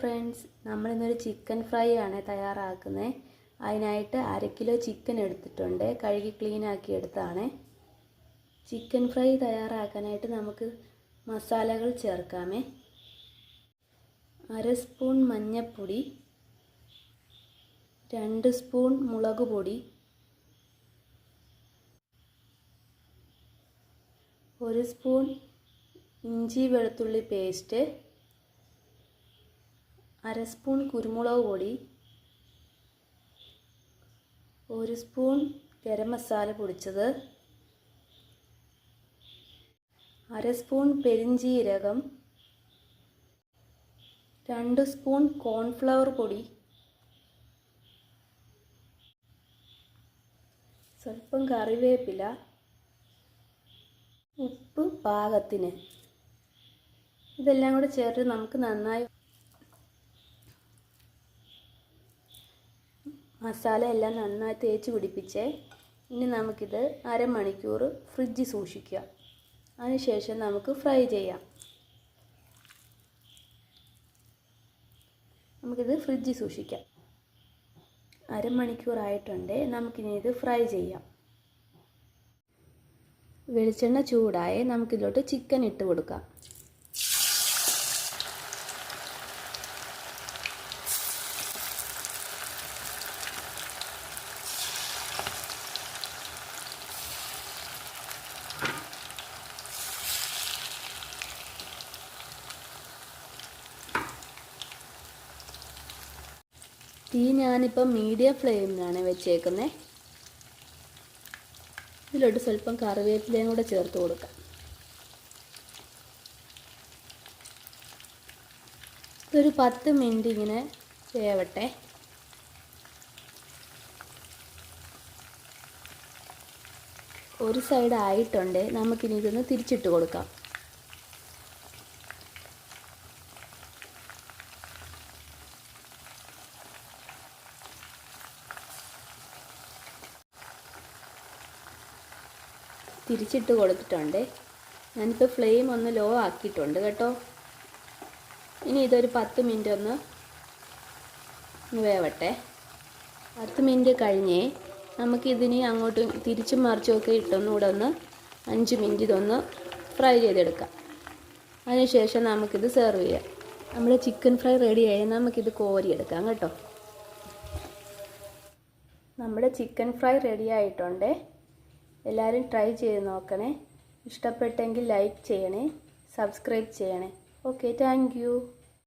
Friends നമ്മളിന്നൊരു chicken fry ആണ് തയ്യാറാക്കുന്നത് അതിനായിട്ട് അര കിലോ ചിക്കൻ എടുത്തിട്ടുണ്ട്. കഴുകി ക്ലീൻ ആക്കി എടുത്താണ്. ചിക്കൻ ഫ്രൈ തയ്യാറാക്കാനായിട്ട് നമുക്ക് മസാലകൾ ചേർക്കാമേ. അര സ്പൂൺ മഞ്ഞൾപ്പൊടി രണ്ട് സ്പൂൺ മുളക് പൊടി ഒരു സ്പൂൺ ഇഞ്ചി വെളുത്തുള്ളി പേസ്റ്റ് അര സ്പൂൺ കുരുമുളക് പൊടി ഒരു സ്പൂൺ ഗരം മസാല പൊടിച്ചത് അര സ്പൂൺ പെരിഞ്ജീരകം രണ്ട് സ്പൂൺ കോൺഫ്ലവർ പൊടി സ്വല്പം കറിവേപ്പില ഉപ്പ് പാകത്തിന്. ഇതെല്ലാം കൂടെ ചേർത്ത് നമുക്ക് നന്നായി മസാല എല്ലാം നന്നായി തേച്ച് പിടിപ്പിച്ചേ. ഇനി നമുക്കിത് അരമണിക്കൂർ ഫ്രിഡ്ജിൽ സൂക്ഷിക്കുക. അതിനുശേഷം നമുക്ക് ഫ്രൈ ചെയ്യാം. നമുക്കിത് ഫ്രിഡ്ജിൽ സൂക്ഷിക്കാം. അരമണിക്കൂറായിട്ടുണ്ട് നമുക്കിനി ഇത് ഫ്രൈ ചെയ്യാം. വെളിച്ചെണ്ണ ചൂടായി നമുക്കിതിലോട്ട് ചിക്കൻ ഇട്ട് കൊടുക്കാം. തീ ഞാനിപ്പം മീഡിയം ഫ്ലെയിമിലാണ് വെച്ചേക്കുന്നത് ഇതിലോട്ട് സ്വല്പം കറിവേപ്പിലയും കൂടെ ചേർത്ത് കൊടുക്കാം. ഒരു പത്ത് മിനിറ്റ് ഇങ്ങനെ വേവട്ടെ. ഒരു സൈഡ് ആയിട്ടുണ്ട് നമുക്കിനി ഇതൊന്ന് തിരിച്ചിട്ട് കൊടുക്കാം. തിരിച്ചിട്ട് കൊടുത്തിട്ടുണ്ട്. ഞാനിപ്പോൾ ഫ്ലെയിം ഒന്ന് ലോ ആക്കിയിട്ടുണ്ട് കേട്ടോ. ഇനി ഇതൊരു പത്ത് മിനിറ്റ് ഒന്ന് വേവട്ടെ. പത്ത് മിനിറ്റ് കഴിഞ്ഞേ നമുക്കിതിനി അങ്ങോട്ടും തിരിച്ചും മറിച്ചുമൊക്കെ ഇട്ടൊന്നുകൂടെ ഒന്ന് അഞ്ച് മിനിറ്റ് ഇതൊന്ന് ഫ്രൈ ചെയ്തെടുക്കാം. അതിനുശേഷം നമുക്കിത് സെർവ് ചെയ്യാം. നമ്മുടെ ചിക്കൻ ഫ്രൈ റെഡിയായി നമുക്കിത് കോരിയെടുക്കാം കേട്ടോ. നമ്മുടെ ചിക്കൻ ഫ്രൈ റെഡി ആയിട്ടുണ്ട്. എല്ലാവരും ട്രൈ ചെയ്ത് നോക്കണേ. ഇഷ്ടപ്പെട്ടെങ്കിൽ ലൈക്ക് ചെയ്യണേ. സബ്സ്ക്രൈബ് ചെയ്യണേ. Okay thank